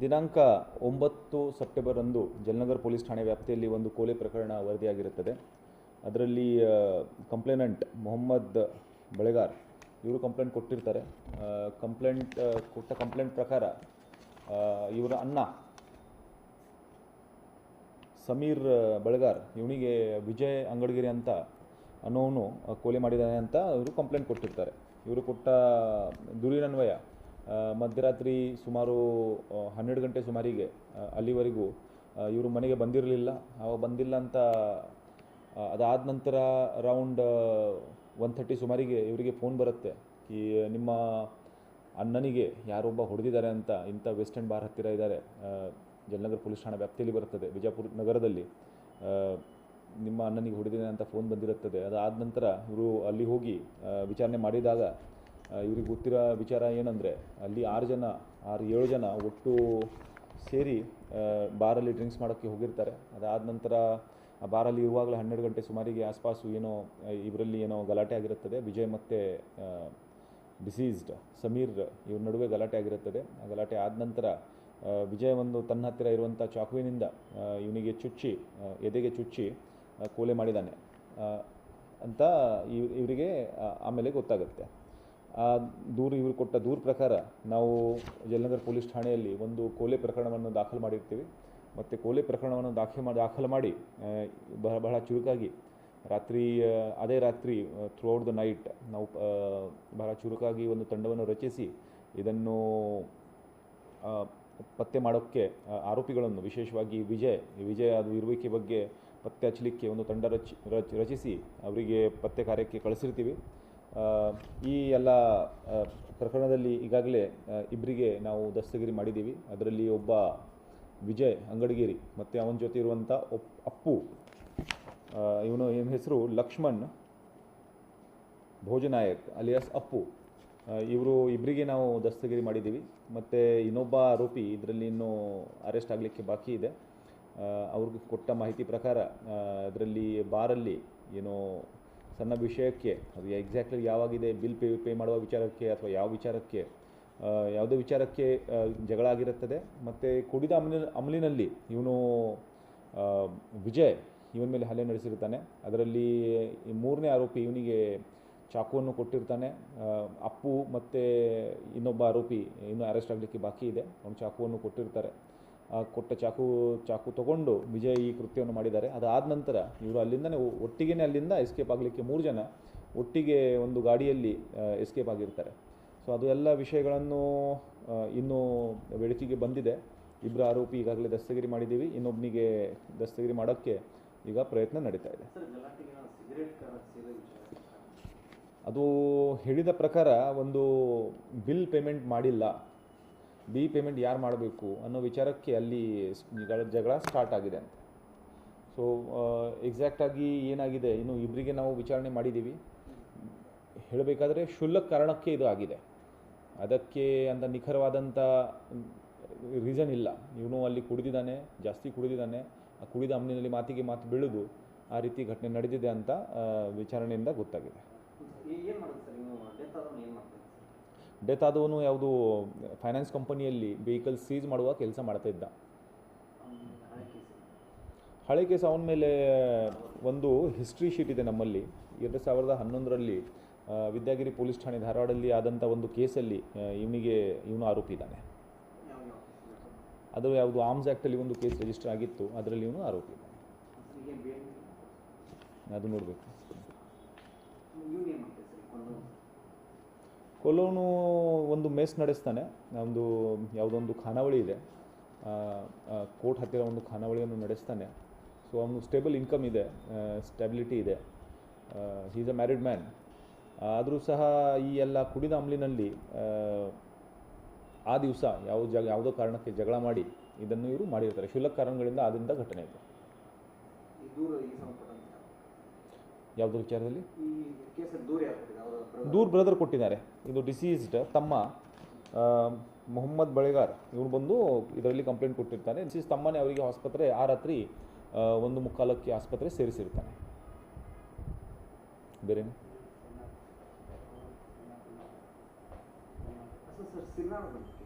ದಿನಾಂಕ ಒಂಬತ್ತು ಸೆಪ್ಟೆಂಬರಂದು ಜಲನಗರ್ ಪೊಲೀಸ್ ಠಾಣೆ ವ್ಯಾಪ್ತಿಯಲ್ಲಿ ಒಂದು ಕೊಲೆ ಪ್ರಕರಣ ವರದಿಯಾಗಿರುತ್ತದೆ. ಅದರಲ್ಲಿ ಕಂಪ್ಲೇನೆಂಟ್ ಮೊಹಮ್ಮದ್ ಬಳೆಗಾರ್, ಇವರು ಕಂಪ್ಲೇಂಟ್ ಕೊಟ್ಟಿರ್ತಾರೆ. ಕಂಪ್ಲೇಂಟ್ ಕೊಟ್ಟ ಕಂಪ್ಲೇಂಟ್ ಪ್ರಕಾರ ಇವರ ಅಣ್ಣ ಸಮೀರ್ ಬಳೆಗಾರ್, ಇವನಿಗೆ ವಿಜಯ್ ಅಂಗಡಗಿರಿ ಅಂತ ಅನ್ನೋನು ಕೊಲೆ ಮಾಡಿದ್ದಾನೆ ಅಂತ ಇವರು ಕಂಪ್ಲೇಂಟ್ ಕೊಟ್ಟಿರ್ತಾರೆ. ಇವರು ಕೊಟ್ಟ ದೂರಿನನ್ವಯ ಮಧ್ಯರಾತ್ರಿ ಸುಮಾರು ಹನ್ನೆರಡು ಗಂಟೆ ಸುಮಾರಿಗೆ ಅಲ್ಲಿವರೆಗೂ ಇವರು ಮನೆಗೆ ಬಂದಿರಲಿಲ್ಲ. ಅವಾಗ ಬಂದಿಲ್ಲ ಅಂತ ಅದಾದ ನಂತರ ಅರೌಂಡ್ ಒನ್ ಥರ್ಟಿ ಸುಮಾರಿಗೆ ಇವರಿಗೆ ಫೋನ್ ಬರುತ್ತೆ. ಈ, ನಿಮ್ಮ ಅಣ್ಣನಿಗೆ ಯಾರೊಬ್ಬ ಹೊಡೆದಿದ್ದಾರೆ ಅಂತ ಇಂಥ ವೆಸ್ಟರ್ನ್ ಬಾರ್ ಹತ್ತಿರ ಇದ್ದಾರೆ. ಜಲನಗರ ಪೊಲೀಸ್ ಠಾಣೆ ವ್ಯಾಪ್ತಿಯಲ್ಲಿ ಬರುತ್ತದೆ ಬಿಜಾಪುರ ನಗರದಲ್ಲಿ. ನಿಮ್ಮ ಅಣ್ಣನಿಗೆ ಹೊಡೆದಿದೆ ಅಂತ ಫೋನ್ ಬಂದಿರುತ್ತದೆ. ಅದಾದ ನಂತರ ಇವರು ಅಲ್ಲಿ ಹೋಗಿ ವಿಚಾರಣೆ ಮಾಡಿದಾಗ ಇವ್ರಿಗೆ ಗೊತ್ತಿರೋ ವಿಚಾರ ಏನಂದರೆ, ಅಲ್ಲಿ ಆರು ಜನ, ಆರು ಏಳು ಜನ ಒಟ್ಟು ಸೇರಿ ಬಾರಲ್ಲಿ ಡ್ರಿಂಕ್ಸ್ ಮಾಡೋಕ್ಕೆ ಹೋಗಿರ್ತಾರೆ. ಅದಾದ ನಂತರ ಆ ಬಾರಲ್ಲಿ ಇರುವಾಗಲೇ ಹನ್ನೆರಡು ಗಂಟೆ ಸುಮಾರಿಗೆ ಆಸ್ಪಾಸು ಏನೋ ಇವರಲ್ಲಿ ಏನೋ ಗಲಾಟೆ ಆಗಿರುತ್ತದೆ. ವಿಜಯ್ ಮತ್ತು ಡಿಸೀಸ್ಡ್ ಸಮೀರ್ ಇವ್ರ ನಡುವೆ ಗಲಾಟೆ ಆಗಿರುತ್ತದೆ. ಆ ಗಲಾಟೆ ಆದ ನಂತರ ವಿಜಯ್ ಒಂದು ತನ್ನ ಹತ್ತಿರ ಇರುವಂಥ ಚಾಕುವಿನಿಂದ ಇವನಿಗೆ ಚುಚ್ಚಿ ಎದೆಗೆ ಚುಚ್ಚಿ ಕೋಲೆ ಮಾಡಿದ್ದಾನೆ ಅಂತ ಇವ್, ಇವರಿಗೆ ಆಮೇಲೆ ಗೊತ್ತಾಗುತ್ತೆ. ಆ, ದೂರು, ಇವರು ಕೊಟ್ಟ ದೂರು ಪ್ರಕಾರ ನಾವು ಜಲನಗರ್ ಪೊಲೀಸ್ ಠಾಣೆಯಲ್ಲಿ ಒಂದು ಕೊಲೆ ಪ್ರಕರಣವನ್ನು ದಾಖಲು ಮಾಡಿರ್ತೀವಿ. ಮತ್ತು ಕೊಲೆ ಪ್ರಕರಣವನ್ನು ದಾಖಲೆ ಮಾಡಿ, ದಾಖಲು ಮಾಡಿ ಬಹಳ ಬಹಳ ಚುರುಕಾಗಿ. ರಾತ್ರಿ ಅದೇ ರಾತ್ರಿ ಥ್ರೂ ಔಟ್ ದ ನೈಟ್ ನಾವು ಬಹಳ ಚುರುಕಾಗಿ ಒಂದು ತಂಡವನ್ನು ರಚಿಸಿ ಇದನ್ನು ಪತ್ತೆ ಮಾಡೋಕ್ಕೆ ಆರೋಪಿಗಳನ್ನು ವಿಶೇಷವಾಗಿ ವಿಜಯ್ ವಿಜಯ್ ಅದು ಇರುವಿಕೆ ಬಗ್ಗೆ ಪತ್ತೆ ಹಚ್ಚಲಿಕ್ಕೆ ಒಂದು ತಂಡ ರಚಿ, ರಚ್- ರಚಿಸಿ ಅವರಿಗೆ ಪತ್ತೆ ಕಾರ್ಯಕ್ಕೆ ಕಳಿಸಿರ್ತೀವಿ. ಈ ಎಲ್ಲ ಪ್ರಕರಣದಲ್ಲಿ ಈಗಾಗಲೇ ಇಬ್ಬರಿಗೆ ನಾವು ದಸ್ತಗಿರಿ ಮಾಡಿದ್ದೀವಿ. ಅದರಲ್ಲಿ ಒಬ್ಬ ವಿಜಯ್ ಅಂಗಡಗಿರಿ, ಮತ್ತು ಅವನ ಜೊತೆ ಇರುವಂಥ ಅಪ್ಪು ಇವನು ಇವನ ಹೆಸರು? ಲಕ್ಷ್ಮಣ್, ಭೋಜನಾಯಕ್ ಅಲಿಯಾಸ್ ಅಪ್ಪು. ಇವರು ಇಬ್ಬರಿಗೆ ನಾವು ದಸ್ತಗಿರಿ ಮಾಡಿದ್ದೀವಿ. ಮತ್ತು ಇನ್ನೊಬ್ಬ ಆರೋಪಿ ಇದರಲ್ಲಿ ಇನ್ನೂ ಅರೆಸ್ಟ್ ಆಗಲಿಕ್ಕೆ ಬಾಕಿ ಇದೆ. ಅವ್ರಿಗೆ ಕೊಟ್ಟ ಮಾಹಿತಿ ಪ್ರಕಾರ ಅದರಲ್ಲಿ ಬಾರಲ್ಲಿ ಏನೋ ಸಣ್ಣ ವಿಷಯಕ್ಕೆ, ಅದು ಎಕ್ಸಾಕ್ಟ್ಲಿ ಯಾವಾಗಿದೆ, ಬಿಲ್ ಪೇ ಪೇ ಮಾಡುವ ವಿಚಾರಕ್ಕೆ ಅಥವಾ ಯಾವ ವಿಚಾರಕ್ಕೆ ಯಾವುದೇ ವಿಚಾರಕ್ಕೆ ಜಗಳ ಆಗಿರುತ್ತದೆ ಮತ್ತು ಕುಡಿದ ಅಮಲಿ ಅಮಲಿನಲ್ಲಿ ಇವನು ವಿಜಯ್ ಇವನ ಮೇಲೆ ಹಲ್ಲೆ ನಡೆಸಿರ್ತಾನೆ ಅದರಲ್ಲಿ ಮೂರನೇ ಆರೋಪಿ ಇವನಿಗೆ ಚಾಕುವನ್ನು ಕೊಟ್ಟಿರ್ತಾನೆ. ಅಪ್ಪು ಮತ್ತು ಇನ್ನೊಬ್ಬ ಆರೋಪಿ ಇನ್ನೂ ಅರೆಸ್ಟ್ ಆಗಲಿಕ್ಕೆ ಬಾಕಿ ಇದೆ. ಅವನು ಚಾಕುವನ್ನು ಕೊಟ್ಟಿರ್ತಾರೆ. ಕೊಟ್ಟ ಚಾಕು ಚಾಕು ತಗೊಂಡು ವಿಜಯ್ ಈ ಕೃತ್ಯವನ್ನು ಮಾಡಿದ್ದಾರೆ. ಅದಾದ ನಂತರ ಇವರು ಅಲ್ಲಿಂದನೇ ಒಟ್ಟಿಗೆ ಅಲ್ಲಿಂದ ಎಸ್ಕೇಪ್ ಆಗಲಿಕ್ಕೆ ಮೂರು ಜನ ಒಟ್ಟಿಗೆ ಒಂದು ಗಾಡಿಯಲ್ಲಿ ಎಸ್ಕೇಪ್ ಆಗಿರ್ತಾರೆ. ಸೊ ಅದು ಎಲ್ಲ ವಿಷಯಗಳನ್ನು ಇನ್ನೂ ಬೆಳಕಿಗೆ ಬಂದಿದೆ. ಇಬ್ಬರು ಆರೋಪಿ ಈಗಾಗಲೇ ದಸ್ತಗಿರಿ ಮಾಡಿದ್ದೀವಿ. ಇನ್ನೊಬ್ಬನಿಗೆ ದಸ್ತಗಿರಿ ಮಾಡೋಕ್ಕೆ ಈಗ ಪ್ರಯತ್ನ ನಡೀತಾ ಇದೆ. ಅದು ಹೇಳಿದ ಪ್ರಕಾರ ಒಂದು ಬಿಲ್ ಪೇಮೆಂಟ್ ಮಾಡಿಲ್ಲ. ಬಿ ಪೇಮೆಂಟ್ ಯಾರು ಮಾಡಬೇಕು ಅನ್ನೋ ವಿಚಾರಕ್ಕೆ ಅಲ್ಲಿ ಜಗಳ ಜಗಳ ಸ್ಟಾರ್ಟ್ ಆಗಿದೆ ಅಂತ. ಸೊ ಎಕ್ಸಾಕ್ಟಾಗಿ ಏನಾಗಿದೆ? ಇನ್ನು ಇಬ್ಬರಿಗೆ ನಾವು ವಿಚಾರಣೆ ಮಾಡಿದ್ದೀವಿ. ಹೇಳಬೇಕಾದ್ರೆ ಶುಲ್ಕ ಕಾರಣಕ್ಕೆ ಇದು ಆಗಿದೆ. ಅದಕ್ಕೆ ಅಂತ ನಿಖರವಾದಂಥ ರೀಸನ್ ಇಲ್ಲ. ಇವನು ಅಲ್ಲಿ ಕುಡಿದಿದ್ದಾನೆ ಜಾಸ್ತಿ ಕುಡಿದಿದ್ದಾನೆ ಆ ಕುಡಿದ ಅಮ್ನಿನಲ್ಲಿ ಮಾತಿಗೆ ಮಾತು ಬೆಳೆದು ಆ ರೀತಿ ಘಟನೆ ನಡೆದಿದೆ ಅಂತ ವಿಚಾರಣೆಯಿಂದ ಗೊತ್ತಾಗಿದೆ. ಡೆತ್ ಆದವನು ಯಾವುದು ಫೈನಾನ್ಸ್ ಕಂಪನಿಯಲ್ಲಿ ವೆಹಿಕಲ್ ಸೀಸ್ ಮಾಡುವ ಕೆಲಸ ಮಾಡ್ತಾ ಇದ್ದ. ಹಳೆ ಕೇಸ್ ಅವನ ಮೇಲೆ ಒಂದು ಹಿಸ್ಟ್ರಿ ಶೀಟ್ ಇದೆ ನಮ್ಮಲ್ಲಿ. ಎರಡು ಸಾವಿರದ ಹನ್ನೊಂದರಲ್ಲಿ ವಿದ್ಯಾಗಿರಿ ಪೊಲೀಸ್ ಠಾಣೆ ಧಾರವಾಡಲ್ಲಿ ಆದಂಥ ಒಂದು ಕೇಸಲ್ಲಿ ಇವನಿಗೆ ಇವನು ಆರೋಪಿ ಇದ್ದಾನೆ ಅದು ಯಾವುದು ಆರ್ಮ್ಸ್ ಆ್ಯಕ್ಟಲ್ಲಿ ಒಂದು ಕೇಸ್ ರಿಜಿಸ್ಟರ್ ಆಗಿತ್ತು, ಅದರಲ್ಲಿ ಇವನು ಆರೋಪಿ ಇದ್ದಾನೆ ಅದು ನೋಡಬೇಕು. ಕೊಲೋನು ಒಂದು ಮೆಸ್ ನಡೆಸ್ತಾನೆ, ಒಂದು ಯಾವುದೊಂದು ಖಾನಾವಳಿ ಇದೆ. ಕೋರ್ಟ್ ಹತ್ತಿರ ಒಂದು ಖಾನಾವಳಿಯನ್ನು ನಡೆಸ್ತಾನೆ. ಸೊ, ಅವನು ಸ್ಟೇಬಲ್ ಇನ್ಕಮ್ ಇದೆ ಸ್ಟೆಬಿಲಿಟಿ ಇದೆ. ಈಸ್ ಅ ಮ್ಯಾರಿಡ್ ಮ್ಯಾನ್ ಆದರೂ ಸಹ ಈ ಎಲ್ಲ ಕುಡಿದ ಅಮಲಿನಲ್ಲಿ ಆ, ದಿವಸ ಯಾವ ಜಗ ಯಾವುದೋ ಕಾರಣಕ್ಕೆ ಜಗಳ ಮಾಡಿ ಇದನ್ನು ಇವರು ಮಾಡಿರ್ತಾರೆ. ಕ್ಷುಲ್ಲಕ ಕಾರಣಗಳಿಂದ ಆದ್ದರಿಂದ ಘಟನೆ ಇದೆ. ಯಾವುದೋ ವಿಚಾರದಲ್ಲಿ? ದೂರ ಬ್ರದರ್ ಕೊಟ್ಟಿದ್ದಾರೆ? ಇದು ಡಿಸೀಸ್ಡ್ ತಮ್ಮ ಮೊಹಮ್ಮದ್ ಬಳೆಗಾರ್. ಇವನು ಬಂದು ಇದರಲ್ಲಿ ಕಂಪ್ಲೇಂಟ್ ಕೊಟ್ಟಿರ್ತಾನೆ ಡಿಸೀಸ್ ತಮ್ಮನೇ ಅವರಿಗೆ ಆಸ್ಪತ್ರೆ ಆ ರಾತ್ರಿ ಒಂದು ಮುಕ್ಕಾಲಕ್ಕೆ ಆಸ್ಪತ್ರೆ ಸೇರಿಸಿರ್ತಾನೆ. ಬೇರೇನು? ಅಸಲು ಸರ್ ಸಿನ್ನಾಳ ಬಗ್ಗೆ